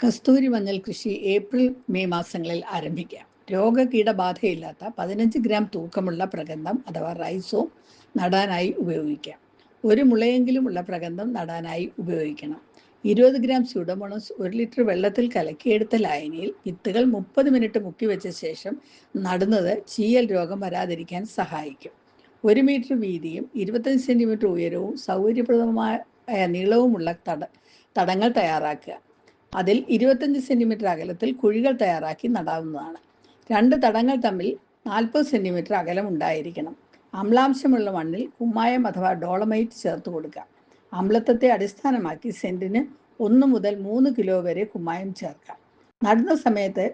കസ്തൂരി മഞ്ഞൾ കൃഷി April May മാസങ്ങളിൽ ആരംഭിക്കാം രോഗകീടബാധയില്ലാത്ത പതിനഞ്ച് ഗ്രാം തൂക്കമുള്ള പ്രകന്ധം അഥവാ റൈസോ നടാനായി ഉപയോഗിക്കാം. ഒരു മുളയെങ്കിലും ഉള്ള പ്രകന്ധം നടാനായി ഉപയോഗിക്കണം. ഇരുപത് ഗ്രാം സ്യൂഡമോണസ് ഒരു ലിറ്റർ വെള്ളത്തിൽ കലക്കിയെടുത്ത ലായനിയിൽ വിത്തുകൾ മുപ്പത് മിനിറ്റ് മുക്കി വെച്ച ശേഷം നടുന്നത് ചീയൽ രോഗം വരാതിരിക്കാൻ സഹായിക്കും. ഒരു മീറ്റർ വീതിയും ഇരുപത്തഞ്ച് സെന്റിമീറ്റർ ഉയരവും സൗകര്യപ്രദമായ നീളവുമുള്ള തട തടങ്ങൾ തയ്യാറാക്കുക. അതിൽ ഇരുപത്തഞ്ച് സെന്റിമീറ്റർ അകലത്തിൽ കുഴികൾ തയ്യാറാക്കി നടാവുന്നതാണ്. രണ്ട് തടങ്ങൾ തമ്മിൽ നാൽപ്പത് സെന്റിമീറ്റർ അകലം ഉണ്ടായിരിക്കണം. അമ്ലാംശമുള്ള മണ്ണിൽ കുമ്മായം അഥവാ ഡോളമൈറ്റ് ചേർത്ത് കൊടുക്കാം അമ്ലത്വത്തെ അടിസ്ഥാനമാക്കി സെന്റിന് ഒന്ന് മുതൽ മൂന്ന് കിലോ വരെ കുമ്മായം ചേർക്കാം. നടുന്ന സമയത്ത്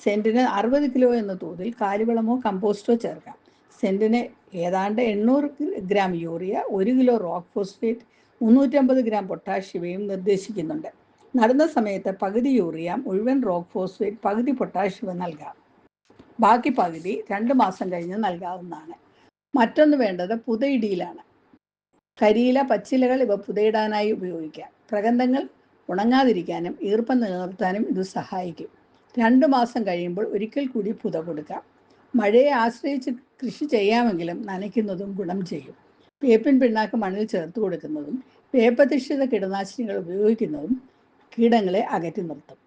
സെന്റിന് അറുപത് കിലോ എന്ന തോതിൽ കാലിവളമോ കമ്പോസ്റ്റോ ചേർക്കാം. സെന്റിന് ഏതാണ്ട് എണ്ണൂറ് ഗ്രാം യൂറിയ ഒരു കിലോ റോക്ക് ഫോസ്ഫേറ്റ് മുന്നൂറ്റമ്പത് ഗ്രാം പൊട്ടാഷ്യവയും നിർദ്ദേശിക്കുന്നുണ്ട്. നടുന്ന സമയത്ത് പകുതി യൂറിയ മുഴുവൻ റോക്ക് ഫോസ്ഫേറ്റ് പകുതി പൊട്ടാഷ്യം നൽകാം. ബാക്കി പകുതി രണ്ട് മാസം കഴിഞ്ഞ് നൽകാവുന്നതാണ്. മറ്റൊന്ന് വേണ്ടത് പുതയിടിയിലാണ്. കരിയില പച്ചിലകൾ ഇവ പുതയിടാനായി ഉപയോഗിക്കാം. പ്രകന്ധങ്ങൾ ഉണങ്ങാതിരിക്കാനും ഈർപ്പം നിലനിർത്താനും ഇത് സഹായിക്കും. രണ്ട് മാസം കഴിയുമ്പോൾ ഒരിക്കൽ കൂടി പുത കൊടുക്കാം. മഴയെ ആശ്രയിച്ച് കൃഷി ചെയ്യാമെങ്കിലും നനയ്ക്കുന്നതും ഗുണം ചെയ്യും. വേപ്പിൻ പിണ്ണാക്ക് മണ്ണിൽ ചേർത്ത് കൊടുക്കുന്നതും വേപ്പധിഷ്ഠിത കീടനാശിനികൾ ഉപയോഗിക്കുന്നതും കീടങ്ങളെ അകറ്റി നിർത്തും.